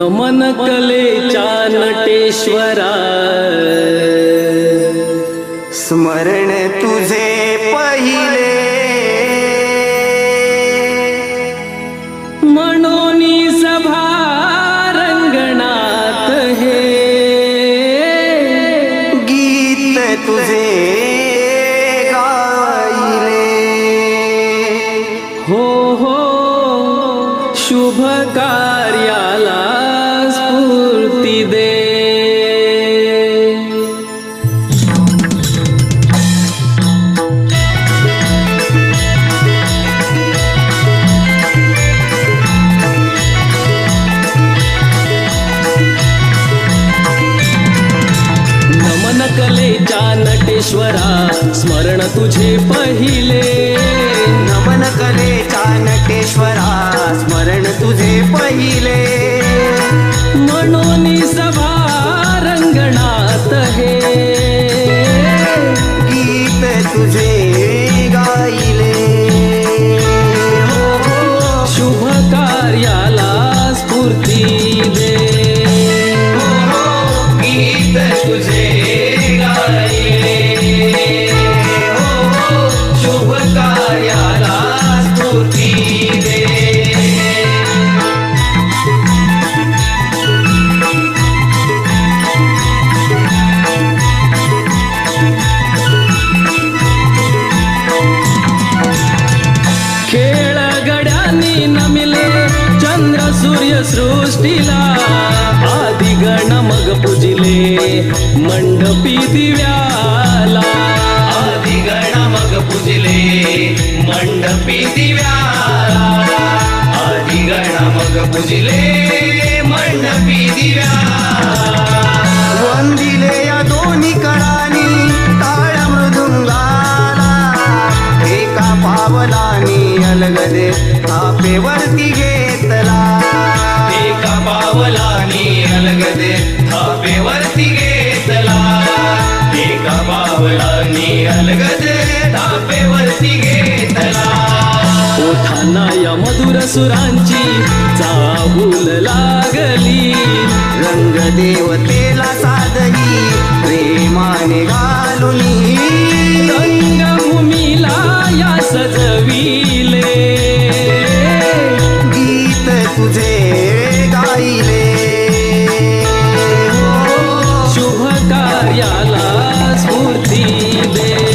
मन कलेच्या नटेश्वरा स्मरण तुझे पहिले। म्हणून सभा रंगणात हे। गीत तुझे गाईले हो हो शुभ कार्याला कलेच्या नटेश्वरा स्मरण तुझे पहिले। नमन कलेचा नटेश्वरा स्मरण तुझे पहिले। म्हणून सभा रंगणात हे गीत तुझे गाईले हो हो शुभ कार्याला स्फूर्ती चंद्र सूर्य सृष्टीला आधी मग पूजिले मंडपी दिव्याला. आदिगण मग पूजले मंडपी दिव्याला. आदिगण मग पूजले मंडपी दिव्याला. वंदिले या दोन्ही करानी टाळ मृदुंगाला. एका पावलानी अलगदे आपे वरती घेतला. पावला अलगद धापेवरती घेतला. एका पावला अलगद धापेवरती घेतला. ओठांना या मधुर सुरांची चाहूल लागली. रंगदेवतेला साधली प्रेमाने घालुली रंगभूमीला या सजविले. गीत तुझे linda.